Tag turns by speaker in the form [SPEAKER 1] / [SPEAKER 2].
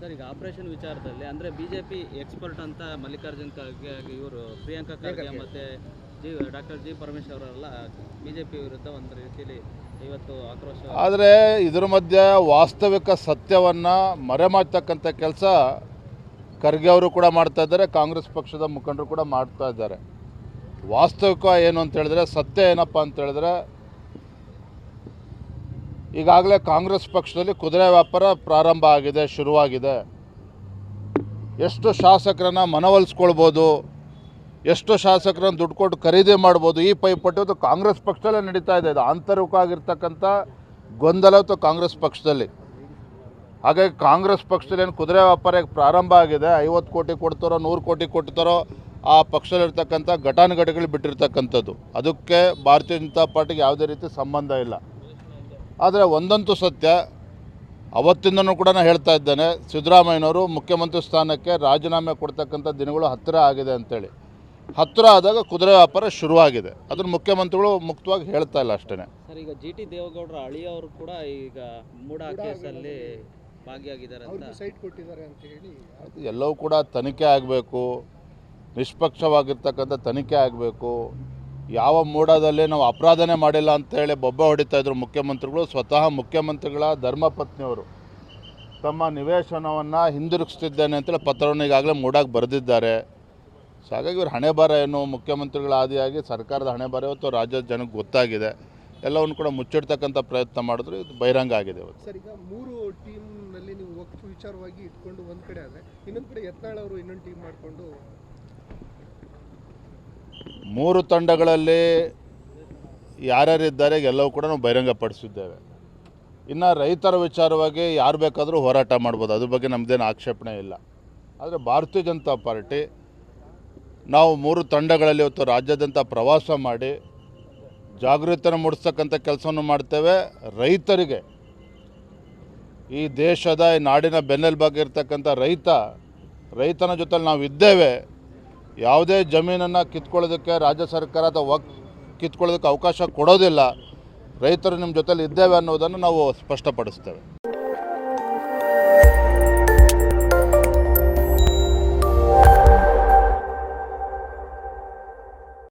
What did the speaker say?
[SPEAKER 1] Sir ಈಗ operation ವಿಚಾರದಲ್ಲಿ ಅಂದ್ರೆ ಬಿಜೆಪಿ ಎಕ್ಸ್ಪರ್ಟ್ ಅಂತ ಮಲ್ಲಿಕಾರ್ಜುನ್ ಖರ್ಗೆ ಇವರು ಪ್ರಿಯಾಂಕಾ ಖರ್ಗೆ ಮತ್ತೆ ಜಿ ಡಾಕ್ಟರ್ ಜಿ ಪರಮೇಶ್ವರ್ ಅವರೆಲ್ಲ ಬಿಜೆಪಿ ವಿರುದ್ಧ ಒಂದು ರೀತಿಯಲ್ಲಿ ಇವತ್ತು ಆಕ್ರೋಶ
[SPEAKER 2] ಆದರೆ ಇದರ ಮಧ್ಯೆ ವಾಸ್ತವಿಕ ಸತ್ಯವನ್ನು ಮರೆಮಾಚ್ತಕ್ಕಂಥ ಕೆಲಸ ಖರ್ಗೆ ಅವರು ಕೂಡ ಮಾಡ್ತಾ ಇದ್ದಾರೆ ಕಾಂಗ್ರೆಸ್ ಪಕ್ಷದ ಮುಖಂಡರು ಕೂಡ ಮಾಡ್ತಾ ಇದ್ದಾರೆ. ವಾಸ್ತವಿಕ ಏನು ಅಂತ ಹೇಳಿದ್ರೆ ಸತ್ಯ ಏನಪ್ಪ ಅಂತ ಹೇಳಿದ್ರೆ ಈಗಾಗಲೇ ಕಾಂಗ್ರೆಸ್ ಪಕ್ಷದಲ್ಲಿ ಕುದುರೆ ವ್ಯಾಪಾರ ಪ್ರಾರಂಭ ಆಗಿದೆ, ಶುರುವಾಗಿದೆ. ಎಷ್ಟು ಶಾಸಕರನ್ನು ಮನವೊಲಿಸ್ಕೊಳ್ಬೋದು, ಎಷ್ಟು ಶಾಸಕರನ್ನು ದುಡ್ಡು ಕೊಟ್ಟು ಖರೀದಿ ಮಾಡ್ಬೋದು, ಈ ಪೈಪೋಟಿ ಅದು ಕಾಂಗ್ರೆಸ್ ಪಕ್ಷದಲ್ಲೇ ನಡೀತಾ ಇದೆ. ಇದು ಆಂತರಿಕವಾಗಿರ್ತಕ್ಕಂಥ ಗೊಂದಲ ಅಥವಾ ಕಾಂಗ್ರೆಸ್ ಪಕ್ಷದಲ್ಲಿ. ಹಾಗಾಗಿ ಕಾಂಗ್ರೆಸ್ ಪಕ್ಷದಲ್ಲಿ ಏನು ಕುದುರೆ ವ್ಯಾಪಾರ ಪ್ರಾರಂಭ ಆಗಿದೆ, ಐವತ್ತು ಕೋಟಿ ಕೊಡ್ತಾರೋ, ನೂರು ಕೋಟಿ ಕೊಡ್ತಾರೋ, ಆ ಪಕ್ಷದಲ್ಲಿರ್ತಕ್ಕಂಥ ಘಟಾನುಘಟಿಗಳು ಬಿಟ್ಟಿರ್ತಕ್ಕಂಥದ್ದು. ಅದಕ್ಕೆ ಭಾರತೀಯ ಜನತಾ ಪಾರ್ಟಿಗೆ ಯಾವುದೇ ರೀತಿ ಸಂಬಂಧ ಇಲ್ಲ. ಆದರೆ ಒಂದಂತೂ ಸತ್ಯ ಅವತ್ತಿಂದನೂ ಕೂಡ ನಾನು ಹೇಳ್ತಾ ಇದ್ದೇನೆ ಸಿದ್ದರಾಮಯ್ಯನವರು ಮುಖ್ಯಮಂತ್ರಿ ಸ್ಥಾನಕ್ಕೆ ರಾಜೀನಾಮೆ ಕೊಡ್ತಕ್ಕಂಥ ದಿನಗಳು ಹತ್ತಿರ ಆಗಿದೆ ಅಂತೇಳಿ. ಹತ್ತಿರ ಆದಾಗ ಕುದುರೆ ವ್ಯಾಪಾರ ಶುರುವಾಗಿದೆ. ಅದನ್ನು ಮುಖ್ಯಮಂತ್ರಿಗಳು ಮುಕ್ತವಾಗಿ ಹೇಳ್ತಾ ಇಲ್ಲ ಅಷ್ಟೇ
[SPEAKER 1] ಸರ್ ಈಗ ಜಿ ಟಿ ದೇವೇಗೌಡರ ಅಳಿಯವರು ಕೂಡ ಈಗ ಮೂಡಾ ಕೇಸಲ್ಲಿ ಭಾಗಿಯಾಗಿದ್ದಾರೆ ಅಂತ.
[SPEAKER 3] ಸೈಟ್ ಕೊಟ್ಟಿದ್ದಾರೆ ಅಂತ ಹೇಳಿ.
[SPEAKER 2] ಎಲ್ಲವೂ ಕೂಡ ತನಿಖೆ ಆಗಬೇಕು ನಿಷ್ಪಕ್ಷವಾಗಿರ್ತಕ್ಕಂಥ ತನಿಖೆ ಆಗಬೇಕು. ಯಾವ ಮೂಡದಲ್ಲಿ ನಾವು ಅಪರಾಧನೆ ಮಾಡಿಲ್ಲ ಅಂತೇಳಿ ಬೊಬ್ಬ ಹೊಡಿತಾ ಇದ್ರು ಮುಖ್ಯಮಂತ್ರಿಗಳು, ಸ್ವತಃ ಮುಖ್ಯಮಂತ್ರಿಗಳ ಧರ್ಮಪತ್ನಿಯವರು ತಮ್ಮ ನಿವೇಶನವನ್ನು ಹಿಂದಿರುಗಿಸ್ತಿದ್ದೇನೆ ಅಂತೇಳಿ ಪತ್ರವನ್ನು ಈಗಾಗಲೇ ಮೂಡಾಗಿ ಬರೆದಿದ್ದಾರೆ. ಸೊ ಹಾಗಾಗಿ ಇವ್ರ ಹಣೆ ಬರ ಏನು ಮುಖ್ಯಮಂತ್ರಿಗಳ ಆದಿಯಾಗಿ ಸರ್ಕಾರದ ಹಣೆ ಬರ ಇವತ್ತು ರಾಜ್ಯದ ಜನಕ್ಕೆ ಗೊತ್ತಾಗಿದೆ. ಎಲ್ಲವನ್ನು ಕೂಡ ಮುಚ್ಚಿಡ್ತಕ್ಕಂಥ ಪ್ರಯತ್ನ ಮಾಡಿದ್ರು, ಇದು ಬಹಿರಂಗ ಆಗಿದೆ ಇವತ್ತು.
[SPEAKER 3] ಸರ್, ಈಗ ಮೂರು ಟೀಮ್ನಲ್ಲಿ ನೀವು ವಿಚಾರವಾಗಿ ಇಟ್ಕೊಂಡು ಒಂದು ಕಡೆ ಆದರೆ ಇನ್ನೊಂದು ಕಡೆ ಯತ್ನಾಳ್ ಇನ್ನೊಂದು ಟೀಮ್ ಮಾಡ್ಕೊಂಡು
[SPEAKER 2] ಮೂರು ತಂಡಗಳಲ್ಲಿ ಯಾರ್ಯಾರಿದ್ದಾರೆ ಎಲ್ಲವೂ ಕೂಡ ನಾವು ಬಹಿರಂಗಪಡಿಸಿದ್ದೇವೆ. ಇನ್ನು ರೈತರ ವಿಚಾರವಾಗಿ ಯಾರು ಬೇಕಾದರೂ ಹೋರಾಟ ಮಾಡ್ಬೋದು. ಅದ್ರ ಬಗ್ಗೆ ನಮ್ಮದೇನು ಆಕ್ಷೇಪಣೆ ಇಲ್ಲ. ಆದರೆ ಭಾರತೀಯ ಜನತಾ ಪಾರ್ಟಿ ನಾವು ಮೂರು ತಂಡಗಳಲ್ಲಿ ಇವತ್ತು ರಾಜ್ಯಾದ್ಯಂತ ಪ್ರವಾಸ ಮಾಡಿ ಜಾಗೃತಿಯನ್ನು ಮೂಡಿಸ್ತಕ್ಕಂಥ ಕೆಲಸವನ್ನು ಮಾಡ್ತೇವೆ. ರೈತರಿಗೆ ಈ ದೇಶದ ಈ ನಾಡಿನ ಬೆನ್ನೆಲುಬಾಗಿರ್ತಕ್ಕಂಥ ರೈತ, ರೈತನ ಜೊತೆಲಿ ನಾವು ಇದ್ದೇವೆ ಯಾವುದೇ ಜಮೀನನ್ನು ಕಿತ್ಕೊಳ್ಳೋದಕ್ಕೆ ರಾಜ್ಯ ಸರ್ಕಾರ ಅಥವಾ ವಕ್ ಕಿತ್ಕೊಳ್ಳೋದಕ್ಕೆ ಅವಕಾಶ ಕೊಡೋದಿಲ್ಲ. ರೈತರು ನಿಮ್ಮ ಜೊತೇಲಿ ಇದ್ದೇವೆ ಅನ್ನೋದನ್ನು ನಾವು ಸ್ಪಷ್ಟಪಡಿಸ್ತೇವೆ.